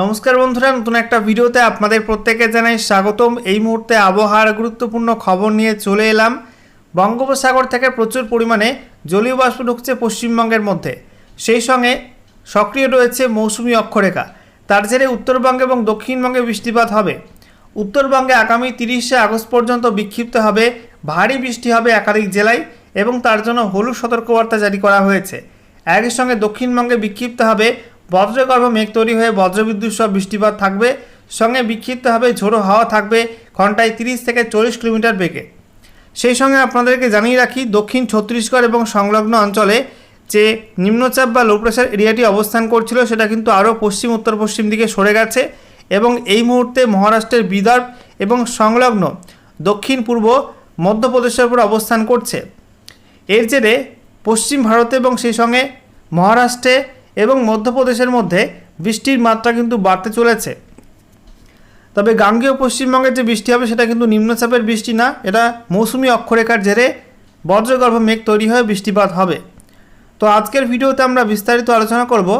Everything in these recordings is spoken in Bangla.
নমস্কার বন্ধুরা, নতুন একটা ভিডিওতে আপনাদের প্রত্যেকে জানাই স্বাগতম। এই মুহূর্তে আবহাওয়ার গুরুত্বপূর্ণ খবর নিয়ে চলে এলাম। বঙ্গোপসাগর থেকে প্রচুর পরিমাণে জলীয় বাষ্প ঢুকছে পশ্চিমবঙ্গের মধ্যে। সেই সঙ্গে সক্রিয় রয়েছে মৌসুমি অক্ষরেখা। তার জেরে উত্তরবঙ্গে এবং দক্ষিণবঙ্গে বৃষ্টিপাত হবে। উত্তরবঙ্গে আগামী তিরিশে আগস্ট পর্যন্ত বিক্ষিপ্ত হবে, ভারী বৃষ্টি হবে একাধিক জেলায় এবং তার জন্য হলুদ সতর্কবার্তা জারি করা হয়েছে। একই সঙ্গে দক্ষিণবঙ্গে বিক্ষিপ্ত হবে বজ্রগর্ভ মেঘ তৈরি হয়ে বজ্রবিদ্যুৎ সহ বৃষ্টিপাত থাকবে। সঙ্গে বিক্ষিপ্তভাবে ঝোড়ো হাওয়া থাকবে ঘন্টায় তিরিশ থেকে চল্লিশ কিলোমিটার বেগে। সেই সঙ্গে আপনাদেরকে জানিয়ে রাখি, দক্ষিণ ছত্তিশগড় এবং সংলগ্ন অঞ্চলে যে নিম্নচাপ বা লো প্রেশার এরিয়াটি অবস্থান করছিল, সেটা কিন্তু আরও পশ্চিম উত্তর পশ্চিম দিকে সরে গেছে এবং এই মুহূর্তে মহারাষ্ট্রের বিদর্ভ এবং সংলগ্ন দক্ষিণ পূর্ব, মধ্যপ্রদেশের উপর অবস্থান করছে। এর জেরে পশ্চিম ভারতে এবং সেই সঙ্গে মহারাষ্ট্রে এবং মধ্যপ্রদেশের মধ্যে বৃষ্টির মাত্রা কিন্তু বাড়তে চলেছে। তবে গাঙ্গেয় পশ্চিমবঙ্গের যে বৃষ্টি হবে সেটা কিন্তু নিম্নচাপের বৃষ্টি না, এটা মৌসুমি অক্ষরেখার জেরে বজ্রগর্ভ মেঘ তৈরি হয়ে বৃষ্টিপাত হবে। তো আজকের ভিডিওতে আমরা বিস্তারিত আলোচনা করব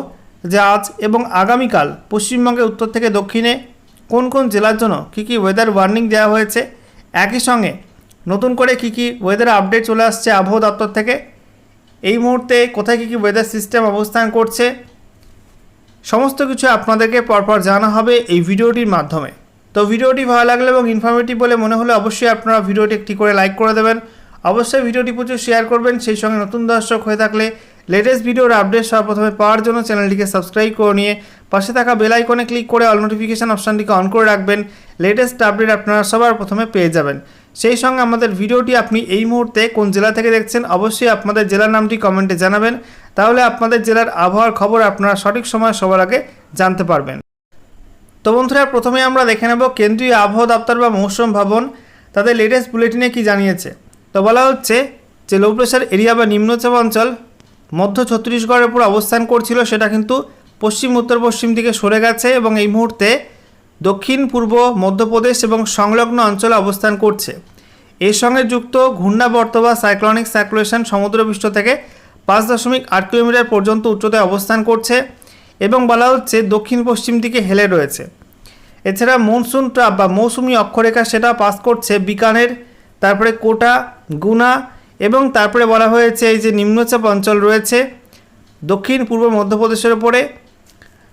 যে আজ এবং আগামীকাল পশ্চিমবঙ্গের উত্তর থেকে দক্ষিণে কোন কোন জেলার জন্য কী কী ওয়েদার ওয়ার্নিং দেওয়া হয়েছে, একই সঙ্গে নতুন করে কী কী ওয়েদার আপডেট চলে আসছে আবহাওয়া দপ্তর থেকে এই মুহূর্তে কোথায় কী কী ওয়েদার সিস্টেম অবস্থান করছে, সমস্ত কিছু আপনাদেরকে পরপর জানা হবে এই ভিডিওটির মাধ্যমে। তো ভিডিওটি ভালো লাগলে এবং ইনফরমেটিভ বলে মনে হলে অবশ্যই আপনারা ভিডিওটি একটি করে লাইক করে দেবেন। অবশ্যই ভিডিওটি প্রচুর শেয়ার করবেন, সেই সঙ্গে নতুন দর্শক হয়ে থাকলে লেটেস্ট ভিডিওর আপডেট সর্বপ্রথমে পাওয়ার জন্য চ্যানেলটিকে সাবস্ক্রাইব করে নিয়ে পাশে থাকা বেল আইকনে ক্লিক করে অল নোটিফিকেশান অপশানটিকে অন করে রাখবেন। লেটেস্ট আপডেট আপনারা সবার প্রথমে পেয়ে যাবেন। সেই সঙ্গে আমাদের ভিডিওটি আপনি এই মুহূর্তে কোন জেলা থেকে দেখছেন, অবশ্যই আপনাদের জেলার নামটি কমেন্টে জানাবেন। তাহলে আপনাদের জেলার আবহাওয়ার খবর আপনারা সঠিক সময় সবার আগে জানতে পারবেন। তো বন্ধুরা, প্রথমে আমরা দেখে নেব কেন্দ্রীয় আবহাওয়া দপ্তর বা মৌসুম ভবন। তাদের লেটেস্ট বুলেটিনে কি জানিয়েছে? তো বলা হচ্ছে যে লো প্রেশার এরিয়া বা নিম্নচাপ অঞ্চল মধ্য ছত্তিশগড়ের উপর অবস্থান করছিল, সেটা কিন্তু পশ্চিম উত্তর পশ্চিম দিকে সরে গেছে এবং এই মুহূর্তে দক্ষিণ, পূর্ব, মধ্যপ্রদেশ এবং সংলগ্ন অঞ্চলে অবস্থান করছে। এর সঙ্গে যুক্ত ঘূর্ণাবর্ত বা সাইক্লনিক সার্কুলেশন সমুদ্রপৃষ্ঠ থেকে পাঁচ দশমিক আট কিলোমিটার পর্যন্ত উচ্চতায় অবস্থান করছে এবং বলা হচ্ছে দক্ষিণ পশ্চিম দিকে হেলে রয়েছে। এছাড়া মনসুন ট্রাপ বা মৌসুমি অক্ষরেখা সেটা পাস করছে বিকানের, তারপরে কোটা, গুনা এবং তারপরে বলা হয়েছে এই যে নিম্নচাপ অঞ্চল রয়েছে দক্ষিণ, পূর্ব, মধ্যপ্রদেশের ওপরে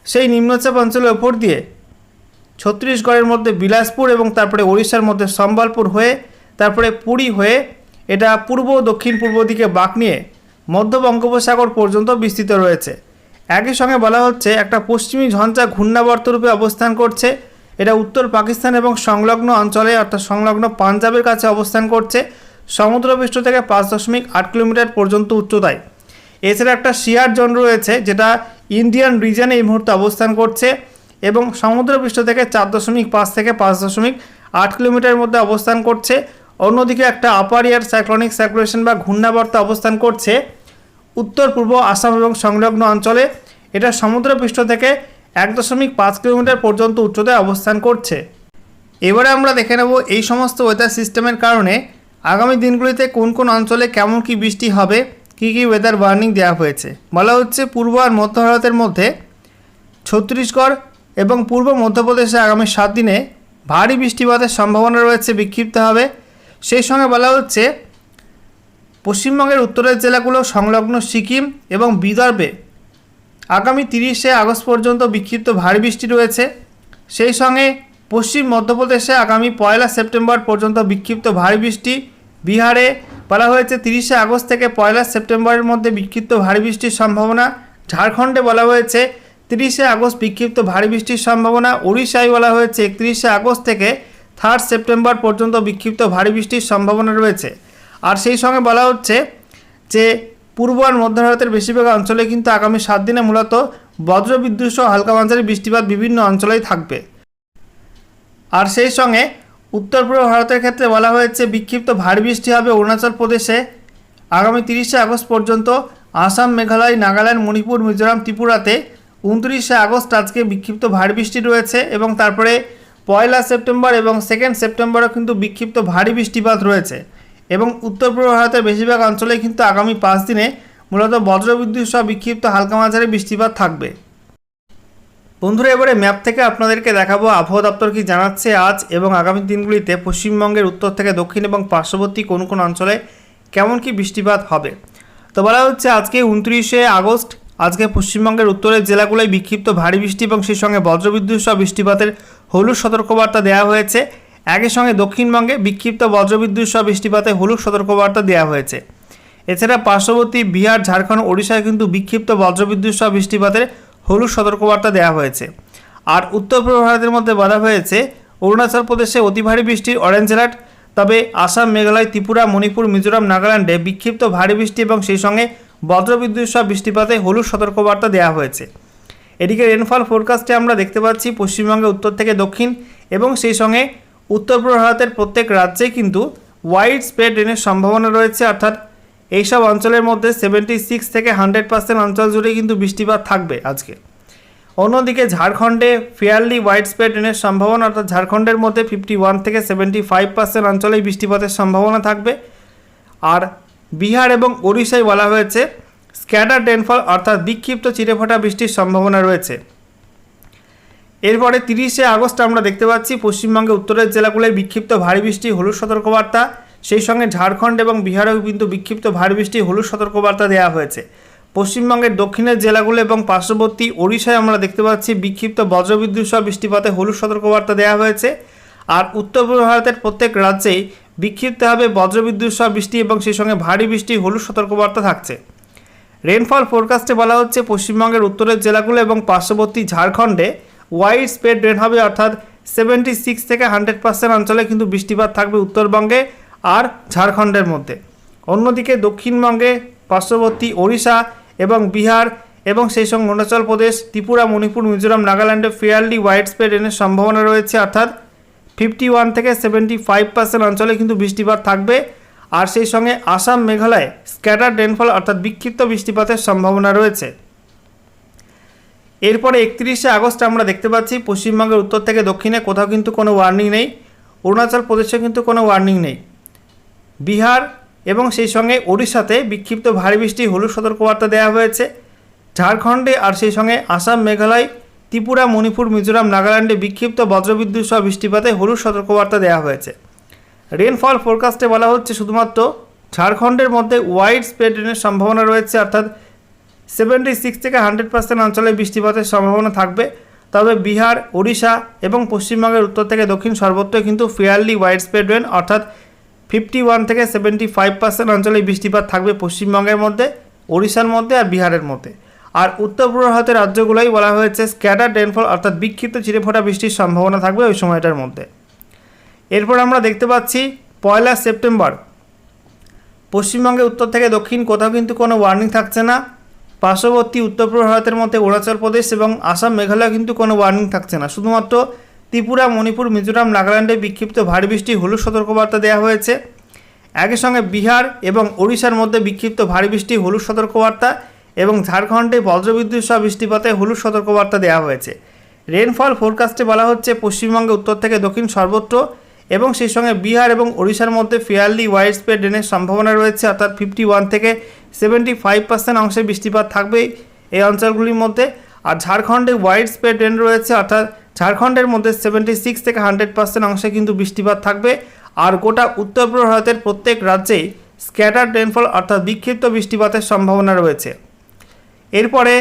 সেই নিম্নচাপ অঞ্চলের ওপর দিয়ে ছত্তিশগড়ের মধ্যে বিলাসপুর এবং তারপরে ওড়িশার মধ্যে সম্বলপুর হয়ে, তারপরে পুরী হয়ে, এটা পূর্ব, দক্ষিণ, পূর্ব দিকে বাঁক নিয়ে মধ্য বঙ্গোপসাগর পর্যন্ত বিস্তৃত রয়েছে। একই সঙ্গে বলা হচ্ছে, একটা পশ্চিমী ঝঞ্ঝা ঘূর্ণাবর্ত রূপে অবস্থান করছে। এটা উত্তর পাকিস্তান এবং সংলগ্ন অঞ্চলে, অর্থাৎ সংলগ্ন পাঞ্জাবের কাছে অবস্থান করছে। সমুদ্রপৃষ্ঠ থেকে পাঁচ দশমিক আট কিলোমিটার পর্যন্ত উচ্চতায়। এছাড়া একটা শিয়ার জোন রয়েছে, যেটা ইন্ডিয়ান রিজনে এই মুহূর্তে অবস্থান করছে। এবং সমুদ্রপৃষ্ঠ থেকে চার দশমিক পাঁচ থেকে পাঁচ দশমিক আট কিলোমিটারের মধ্যে অবস্থান করছে। অন্যদিকে একটা আপার ইয়ার সাইক্লনিক সার্কুলেশন বা ঘূর্ণাবর্ত অবস্থান করছে উত্তর, পূর্ব আসাম এবং সংলগ্ন অঞ্চলে। এটা সমুদ্রপৃষ্ঠ থেকে এক দশমিক পাঁচ কিলোমিটার পর্যন্ত উচ্চতায় অবস্থান করছে। এবারে আমরা দেখে নেব এই সমস্ত ওয়েদার সিস্টেমের কারণে আগামী দিনগুলিতে কোন কোন অঞ্চলে কেমন কি বৃষ্টি হবে, কী কী ওয়েদার ওয়ার্নিং দেওয়া হয়েছে। বলা হচ্ছে পূর্ব আর মধ্য ভারতের মধ্যে ছত্তিশগড় এবং পূর্ব মধ্যপ্রদেশে আগামী সাত দিনে ভারী বৃষ্টিপাতের সম্ভাবনা রয়েছে বিক্ষিপ্ত হবে সেই সঙ্গে বলা হচ্ছে, পশ্চিমবঙ্গের উত্তরের জেলাগুলো সংলগ্ন সিকিম এবং বিদর্ভে আগামী তিরিশে আগস্ট পর্যন্ত বিক্ষিপ্ত ভারী বৃষ্টি রয়েছে। সেই সঙ্গে পশ্চিম মধ্যপ্রদেশে আগামী পয়লা সেপ্টেম্বর পর্যন্ত বিক্ষিপ্ত ভারী বৃষ্টি। বিহারে বলা হয়েছে, তিরিশে আগস্ট থেকে পয়লা সেপ্টেম্বরের মধ্যে বিক্ষিপ্ত ভারী বৃষ্টির সম্ভাবনা। ঝাড়খণ্ডে বলা হয়েছে তিরিশে আগস্ট বিক্ষিপ্ত ভারী বৃষ্টির সম্ভাবনা। উড়িষ্যায় বলা হয়েছে, একত্রিশে আগস্ট থেকে থার্ড সেপ্টেম্বর পর্যন্ত বিক্ষিপ্ত ভারী বৃষ্টির সম্ভাবনা রয়েছে। আর সেই সঙ্গে বলা হচ্ছে যে, পূর্ব আর মধ্য ভারতের বেশিরভাগ অঞ্চলে কিন্তু আগামী সাত দিনে মূলত বজ্রবিদ্যুৎ সহ হালকা মাঝারি বৃষ্টিপাত বিভিন্ন অঞ্চলেই থাকবে। আর সেই সঙ্গে উত্তর পূর্ব ভারতের ক্ষেত্রে বলা হয়েছে, বিক্ষিপ্ত ভারী বৃষ্টি হবে অরুণাচল প্রদেশে আগামী তিরিশে আগস্ট পর্যন্ত। আসাম, মেঘালয়, নাগাল্যান্ড, মণিপুর, মিজোরাম, ত্রিপুরাতে উনত্রিশে আগস্ট আজকে বিক্ষিপ্ত ভারী বৃষ্টি রয়েছে এবং তারপরে পয়লা সেপ্টেম্বর এবং সেকেন্ড সেপ্টেম্বরও কিন্তু বিক্ষিপ্ত ভারী বৃষ্টিপাত রয়েছে এবং উত্তর পূর্ব ভারতের বেশিরভাগ অঞ্চলে কিন্তু আগামী পাঁচ দিনে মূলত বজ্রবিদ্যুৎ সহ বিক্ষিপ্ত হালকা মাঝারি বৃষ্টিপাত থাকবে। বন্ধুরা, এবারে ম্যাপ থেকে আপনাদেরকে দেখাবো আবহাওয়া দপ্তর কি জানাচ্ছে আজ এবং আগামী দিনগুলিতে পশ্চিমবঙ্গের উত্তর থেকে দক্ষিণ এবং পার্শ্ববর্তী কোন কোন অঞ্চলে কেমন কি বৃষ্টিপাত হবে। তো বলা হচ্ছে আজকে উনত্রিশে আগস্ট আজকে পশ্চিমবঙ্গের উত্তরের জেলাগুলোয় বিক্ষিপ্ত ভারী বৃষ্টি এবং সেই সঙ্গে বজ্রবিদ্যুৎ সহ বৃষ্টিপাতের হলুদ সতর্কবার্তা দেওয়া হয়েছে। একই সঙ্গে দক্ষিণবঙ্গে বিক্ষিপ্ত বজ্রবিদ্যুৎ সহ বৃষ্টিপাতে হলুদ সতর্কবার্তা দেওয়া হয়েছে। এছাড়া পার্শ্ববর্তী বিহার, ঝাড়খণ্ড, ওড়িশায় কিন্তু বিক্ষিপ্ত বজ্রবিদ্যুৎ সহ বৃষ্টিপাতের হলুদ সতর্কবার্তা দেওয়া হয়েছে। আর উত্তর পূর্ব ভারতের মধ্যে বলা হয়েছে অরুণাচল প্রদেশে অতি ভারী বৃষ্টির অরেঞ্জ অ্যালার্ট তবে আসাম, মেঘালয়, ত্রিপুরা, মণিপুর, মিজোরাম, নাগাল্যান্ডে বিক্ষিপ্ত ভারী বৃষ্টি এবং সেই সঙ্গে বজ্রবিদ্যুৎ সহ বৃষ্টিপাতে হলুদ সতর্কবার্তা দেওয়া হয়েছে। এদিকে রেনফল ফোরকাস্টে আমরা দেখতে পাচ্ছি পশ্চিমবঙ্গে উত্তর থেকে দক্ষিণ এবং সেই সঙ্গে উত্তর পূর্ব ভারতের প্রত্যেক রাজ্যে কিন্তু ওয়াইড স্প্রেড রেনের সম্ভাবনা রয়েছে। অর্থাৎ এইসব অঞ্চলের মধ্যে সেভেন্টি সিক্স থেকে হান্ড্রেড পার্সেন্ট অঞ্চল জুড়ে কিন্তু বৃষ্টিপাত থাকবে আজকে। অন্যদিকে ঝাড়খণ্ডে ফেয়ারলি ওয়াইড স্প্রেড রেনের সম্ভাবনা, অর্থাৎ ঝাড়খণ্ডের মধ্যে ফিফটি ওয়ান থেকে সেভেন্টি ফাইভ পার্সেন্ট অঞ্চলেই বৃষ্টিপাতের সম্ভাবনা থাকবে। আর বিহার এবং ওড়িশায় বলা হয়েছে, স্ক্যাটার রেনফল অর্থাৎ বিক্ষিপ্ত চিরেফোঁটা বৃষ্টির সম্ভাবনা রয়েছে। এরপরে তিরিশে আগস্ট আমরা দেখতে পাচ্ছি পশ্চিমবঙ্গে উত্তরের জেলাগুলোয় বিক্ষিপ্ত ভারী বৃষ্টি, হলুদ সতর্কবার্তা, সেই সঙ্গে ঝাড়খণ্ড এবং বিহারেও কিন্তু বিক্ষিপ্ত ভারী বৃষ্টি, হলুদ সতর্কবার্তা দেওয়া হয়েছে। পশ্চিমবঙ্গের দক্ষিণের জেলাগুলো এবং পার্শ্ববর্তী ওড়িশায় আমরা দেখতে পাচ্ছি, বিক্ষিপ্ত বজ্রবিদ্যুৎ সহ বৃষ্টিপাতে হলুদ সতর্কবার্তা দেওয়া হয়েছে। আর উত্তর পূর্ব ভারতের প্রত্যেক রাজ্যেই বিক্ষিপ্তভাবে বজ্রবিদ্যুৎ সহ বৃষ্টি এবং সেই সঙ্গে ভারী বৃষ্টি, হলুদ সতর্কবার্তা থাকছে। রেনফল ফোরকাস্টে বলা হচ্ছে পশ্চিমবঙ্গের উত্তরের জেলাগুলো এবং পার্শ্ববর্তী ঝাড়খণ্ডে ওয়াইড স্প্রেড রেন হবে, অর্থাৎ সেভেন্টি সিক্স থেকে হান্ড্রেড পার্সেন্ট অঞ্চলে কিন্তু বৃষ্টিপাত থাকবে উত্তরবঙ্গে আর ঝাড়খণ্ডের মধ্যে। অন্যদিকে দক্ষিণবঙ্গে পার্শ্ববর্তী ওড়িশা এবং বিহার এবং সেই সঙ্গে অরুণাচল প্রদেশ, ত্রিপুরা, মণিপুর, মিজোরাম, নাগাল্যান্ডে ফেয়ারলি ওয়াইড স্প্রেড রেনের সম্ভাবনা রয়েছে, অর্থাৎ ফিফটি ওয়ান থেকে সেভেন্টি ফাইভ পার্সেন্ট অঞ্চলে কিন্তু বৃষ্টিপাত থাকবে। আর সেই সঙ্গে আসাম, মেঘালয় স্ক্যাটার রেনফল অর্থাৎ বিক্ষিপ্ত বৃষ্টিপাতের সম্ভাবনা রয়েছে। এরপরে একত্রিশে আগস্ট আমরা দেখতে পাচ্ছি, পশ্চিমবঙ্গের উত্তর থেকে দক্ষিণে কোথাও কিন্তু কোনো ওয়ার্নিং নেই। অরুণাচল প্রদেশে কিন্তু কোনো ওয়ার্নিং নেই। বিহার এবং সেই সঙ্গে ওড়িশাতে বিক্ষিপ্ত ভারী বৃষ্টি, হলুদ সতর্কবার্তা দেওয়া হয়েছে। ঝাড়খণ্ডে আর সেই সঙ্গে আসাম, মেঘালয় ত্রিপুরা, মণিপুর, মিজোরাম, নাগাল্যান্ডে বিক্ষিপ্ত বজ্রবিদ্যুৎ সহ বৃষ্টিপাতে হলুদ সতর্কবার্তা দেওয়া হয়েছে। রেনফল ফোরকাস্টে বলা হচ্ছে শুধুমাত্র ঝাড়খণ্ডের মধ্যে ওয়াইড স্প্রেড রেনের সম্ভাবনা রয়েছে, অর্থাৎ সেভেন্টি সিক্স থেকে হান্ড্রেড পার্সেন্ট অঞ্চলে বৃষ্টিপাতের সম্ভাবনা থাকবে। তবে বিহার, ওড়িশা এবং পশ্চিমবঙ্গের উত্তর থেকে দক্ষিণ সর্বত্রই কিন্তু ফেয়ারলি ওয়াইড স্প্রেড রেন অর্থাৎ ফিফটি ওয়ান থেকে সেভেন্টি ফাইভ পার্সেন্ট অঞ্চলে বৃষ্টিপাত থাকবে পশ্চিমবঙ্গের মধ্যে, ওড়িশার মধ্যে আর বিহারের মধ্যে। আর উত্তর পূর্ব ভারতের রাজ্যগুলোই বলা হয়েছে স্ক্যাটার রেনফল অর্থাৎ বিক্ষিপ্ত চিরেফোঁটা বৃষ্টির সম্ভাবনা থাকবে ওই সময়টার মধ্যে। এরপর আমরা দেখতে পাচ্ছি পয়লা সেপ্টেম্বর। পশ্চিমবঙ্গে উত্তর থেকে দক্ষিণ, কোথাও কিন্তু কোনো ওয়ার্নিং থাকছে না। পার্শ্ববর্তী উত্তর পূর্ব ভারতের মধ্যে অরুণাচল প্রদেশ এবং আসাম মেঘালয় কিন্তু কোনো ওয়ার্নিং থাকছে না। শুধুমাত্র ত্রিপুরা, মণিপুর, মিজোরাম, নাগাল্যান্ডে বিক্ষিপ্ত ভারী বৃষ্টি, হলুদ সতর্কবার্তা দেওয়া হয়েছে। একই সঙ্গে বিহার এবং ওড়িশার মধ্যে বিক্ষিপ্ত ভারী বৃষ্টি, হলুদ সতর্কবার্তা এবং ঝাড়খণ্ডে বজ্রবিদ্যুৎ সহ বৃষ্টিপাতে হলুদ সতর্কবার্তা দেওয়া হয়েছে। রেনফল ফোরকাস্টে বলা হচ্ছে পশ্চিমবঙ্গে উত্তর থেকে দক্ষিণ সর্বত্র এবং সেই সঙ্গে বিহার এবং ওড়িশার মধ্যে ফেয়ারলি ওয়াইড স্প্রেড রেনের সম্ভাবনা রয়েছে, অর্থাৎ ফিফটি ওয়ান থেকে সেভেন্টি ফাইভ পার্সেন্ট অংশে বৃষ্টিপাত থাকবে এই অঞ্চলগুলির মধ্যে। আর ঝাড়খণ্ডে ওয়াইড স্প্রেড রেন রয়েছে, অর্থাৎ ঝাড়খণ্ডের মধ্যে সেভেন্টি সিক্স থেকে হান্ড্রেড পার্সেন্ট অংশে কিন্তু বৃষ্টিপাত থাকবে। আর গোটা উত্তর ভারতের প্রত্যেক রাজ্যেই স্ক্যাটার রেনফল অর্থাৎ বিক্ষিপ্ত বৃষ্টিপাতের সম্ভাবনা রয়েছে। এরপরে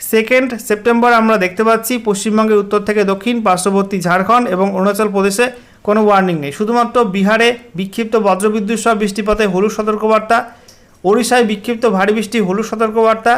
সেকেন্ড সেপ্টেম্বর আমরা দেখতে পাচ্ছি পশ্চিমবঙ্গের উত্তর থেকে দক্ষিণ, পার্শ্ববর্তী ঝাড়খণ্ড এবং অরুণাচল প্রদেশে কোনো ওয়ার্নিং নেই। শুধুমাত্র বিহারে বিক্ষিপ্ত বজ্রবিদ্যুৎ সহ বৃষ্টিপাতে হলুদ সতর্কবার্তা, ওড়িশায় বিক্ষিপ্ত ভারী বৃষ্টি, হলুদ সতর্কবার্তা,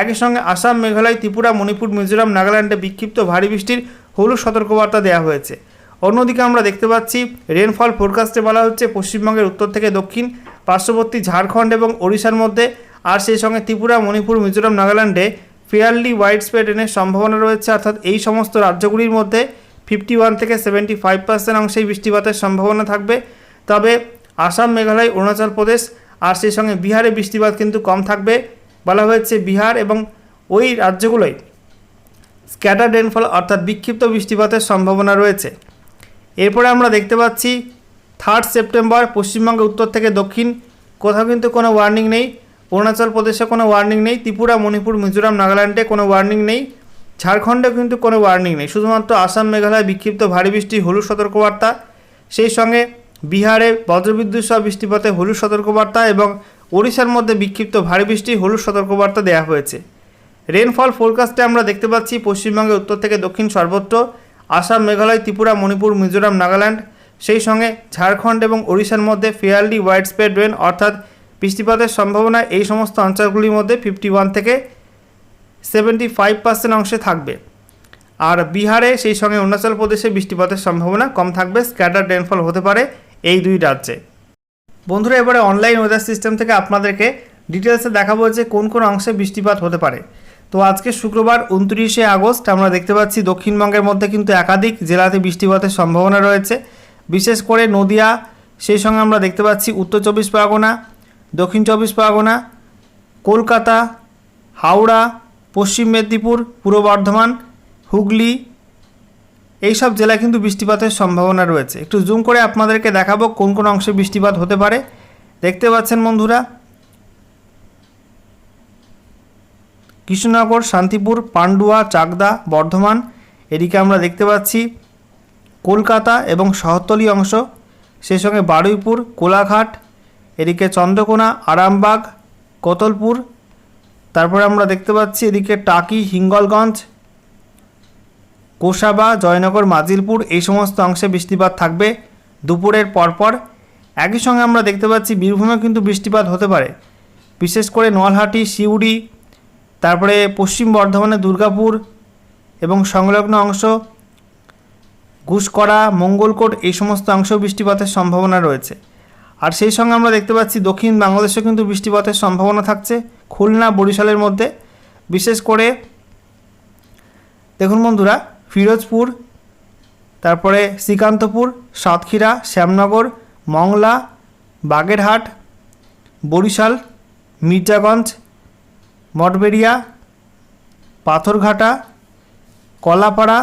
একই সঙ্গে আসাম, মেঘালয়, ত্রিপুরা, মণিপুর, মিজোরাম, নাগাল্যান্ডে বিক্ষিপ্ত ভারী বৃষ্টির হলুদ সতর্কবার্তা দেওয়া হয়েছে। অন্যদিকে আমরা দেখতে পাচ্ছি রেনফল ফোরকাস্টে বলা হচ্ছে পশ্চিমবঙ্গের উত্তর থেকে দক্ষিণ, পার্শ্ববর্তী ঝাড়খণ্ড এবং ওড়িশার মধ্যে আর সেই সঙ্গে ত্রিপুরা, মণিপুর, মিজোরাম, নাগাল্যান্ডে ফেয়ারলি ওয়াইড স্প্রেড রেনের সম্ভাবনা রয়েছে। অর্থাৎ এই সমস্ত রাজ্যগুলির মধ্যে ফিফটি ওয়ান থেকে সেভেন্টি ফাইভ পার্সেন্ট অংশেই বৃষ্টিপাতের সম্ভাবনা থাকবে। তবে আসাম, মেঘালয়, অরুণাচল প্রদেশ আর সেই সঙ্গে বিহারে বৃষ্টিপাত কিন্তু কম থাকবে বলা হয়েছে। বিহার এবং ওই রাজ্যগুলোয় স্ক্যাটার রেনফল অর্থাৎ বিক্ষিপ্ত বৃষ্টিপাতের সম্ভাবনা রয়েছে। এরপরে আমরা দেখতে পাচ্ছি থার্ড সেপ্টেম্বর পশ্চিমবঙ্গের উত্তর থেকে দক্ষিণ, কোথাও কিন্তু কোনো ওয়ার্নিং নেই। অরুণাচল প্রদেশে কোনো ওয়ার্নিং নেই, ত্রিপুরা, মণিপুর, মিজোরাম, নাগাল্যান্ডে কোনো ওয়ার্নিং নেই ঝাড়খণ্ডে কিন্তু কোনো ওয়ার্নিং নেই। শুধুমাত্র আসাম, মেঘালয় বিক্ষিপ্ত ভারী বৃষ্টি, হলুদ সতর্কবার্তা, সেই সঙ্গে বিহারে বজ্রবিদ্যুৎ সহ বৃষ্টিপাতে হলুদ সতর্কবার্তা এবং ওড়িশার মধ্যে বিক্ষিপ্ত ভারী বৃষ্টি, হলুদ সতর্কবার্তা দেওয়া হয়েছে। রেনফল ফোরকাস্টে আমরা দেখতে পাচ্ছি পশ্চিমবঙ্গের উত্তর থেকে দক্ষিণ সর্বত্র, আসাম, মেঘালয়, ত্রিপুরা, মণিপুর, মিজোরাম, নাগাল্যান্ড, সেই সঙ্গে ঝাড়খণ্ড এবং ওড়িশার মধ্যে ফেয়ারলি ওয়াইড স্প্রেড রেন অর্থাৎ বৃষ্টিপাতের সম্ভাবনা এই সমস্ত অঞ্চলগুলির মধ্যে ফিফটি ওয়ান থেকে সেভেন্টি ফাইভ পার্সেন্ট অংশে থাকবে। আর বিহারে সেই সঙ্গে অরুণাচল প্রদেশে বৃষ্টিপাতের সম্ভাবনা কম থাকবে স্ক্যাটার রেনফল হতে পারে এই দুই রাজ্যে। বন্ধুরা, এবারে অনলাইন ওয়েদার সিস্টেম থেকে আপনাদেরকে ডিটেলসে দেখাবো যে কোন কোন অংশে বৃষ্টিপাত হতে পারে। তো আজকে শুক্রবার উনত্রিশে আগস্ট আমরা দেখতে পাচ্ছি দক্ষিণবঙ্গের মধ্যে কিন্তু একাধিক জেলাতে বৃষ্টিপাতের সম্ভাবনা রয়েছে। বিশেষ করে নদিয়া, সেই সঙ্গে আমরা দেখতে পাচ্ছি উত্তর চব্বিশ পরগনা দক্ষিণ চব্বিশ পরগনা, কলকাতা, হাওড়া, পশ্চিম মেদিনীপুর, পূর্ব বর্ধমান, হুগলি, এইসব জেলায় কিন্তু বৃষ্টিপাতের সম্ভাবনা রয়েছে। একটু জুম করে আপনাদেরকে দেখাবো কোন কোন অংশে বৃষ্টিপাত হতে পারে। দেখতে পাচ্ছেন বন্ধুরা, কৃষ্ণনগর, শান্তিপুর, পান্ডুয়া, চাকদা, বর্ধমান, এদিকে আমরা দেখতে পাচ্ছি কলকাতা এবং শহরতলি অংশ, সেই সঙ্গে বারুইপুর, কোলাঘাট এদিকে চন্দ্রকোনা, আরামবাগ, কোতলপুর, তারপরে আমরা দেখতে পাচ্ছি এদিকে টাকি, হিঙ্গলগঞ্জ কোষাবা জয়নগর, মাজিলপুর, এই সমস্ত অংশে বৃষ্টিপাত থাকবে। দুপুরের পরপর একই সঙ্গে আমরা দেখতে পাচ্ছি বীরভূমে কিন্তু বৃষ্টিপাত হতে পারে। বিশেষ করে নোয়ালহাটি, সিউড়ি, তারপরে পশ্চিম বর্ধমানে দুর্গাপুর এবং সংলগ্ন অংশ ঘুষকরা মঙ্গলকোট, এই সমস্ত অংশেও বৃষ্টিপাতের সম্ভাবনা রয়েছে। আর সেই সঙ্গে আমরা দেখতে পাচ্ছি দক্ষিণ বাংলাদেশেও কিন্তু বৃষ্টিপাতের সম্ভাবনা থাকছে খুলনা, বরিশালের মধ্যে। বিশেষ করে দেখুন বন্ধুরা, ফিরোজপুর, তারপরে শ্রীকান্তপুর, সাতক্ষীরা, শ্যামনগর, মংলা, বাগেরহাট, বরিশাল, মির্জাগঞ্জ, মঠবেড়িয়া, পাথরঘাটা, কলাপাড়া।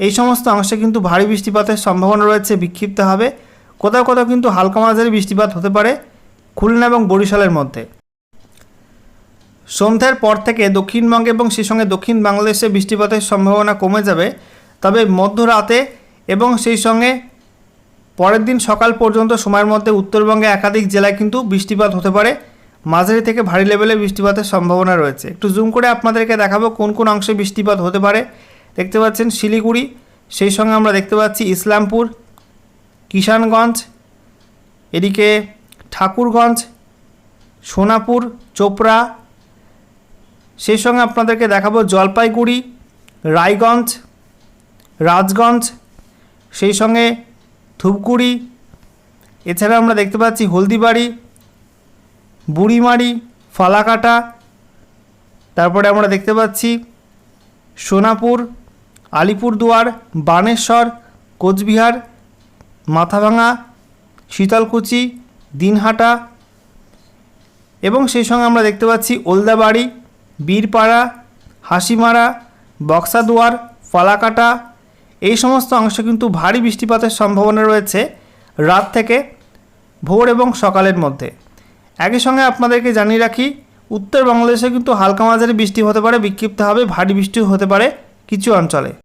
এই সমস্ত অংশে কিন্তু ভারী বৃষ্টিপাতের সম্ভাবনা রয়েছে বিক্ষিপ্ত হবে কোথাও কোথাও কিন্তু হালকা মাঝারি বৃষ্টিপাত হতে পারে খুলনা এবং বরিশালের মধ্যে। সন্ধ্যার পর থেকে দক্ষিণবঙ্গে এবং সেই সঙ্গে দক্ষিণ বাংলাদেশে বৃষ্টিপাতের সম্ভাবনা কমে যাবে। তবে মধ্যরাতে এবং সেই সঙ্গে পরের দিন সকাল পর্যন্ত সময়ের মধ্যে উত্তরবঙ্গে একাধিক জেলায় কিন্তু বৃষ্টিপাত হতে পারে। মাঝারি থেকে ভারী লেভেলে বৃষ্টিপাতের সম্ভাবনা রয়েছে। একটু জুম করে আপনাদেরকে দেখাবো কোন কোন অংশে বৃষ্টিপাত হতে পারে। দেখতে পাচ্ছেন শিলিগুড়ি, সেই সঙ্গে আমরা দেখতে পাচ্ছি ইসলামপুর কিষানগঞ্জ, এদিকে ঠাকুরগঞ্জ, সোনাপুর, চোপড়া। সেই সঙ্গে আপনাদেরকে দেখাবো জলপাইগুড়ি, রায়গঞ্জ, রাজগঞ্জ, সেই সঙ্গে ধূপগুড়ি। এছাড়া আমরা দেখতে পাচ্ছি হলদিবাড়ি, বুড়িমারি, ফালাকাটা। তারপরে আমরা দেখতে পাচ্ছি সোনাপুর, আলিপুরদুয়ার, বানেশ্বর, কোচবিহার মাথাভাঙা, শীতলকুচি, দিনহাটা এবং সেই সঙ্গে আমরা দেখতে পাচ্ছি ওলদাবাড়ি, বীরপাড়া, হাসিমারা, বক্সাদুয়ার, ফালাকাটা এই সমস্ত অংশে কিন্তু ভারী বৃষ্টিপাতের সম্ভাবনা রয়েছে রাত থেকে ভোর এবং সকালের মধ্যে। একই সঙ্গে আপনাদেরকে জানিয়ে রাখি, উত্তর বাংলাদেশে কিন্তু হালকা মাঝারি বৃষ্টি হতে পারে বিক্ষিপ্ত হবে ভারী বৃষ্টিও হতে পারে কিছু অঞ্চলে।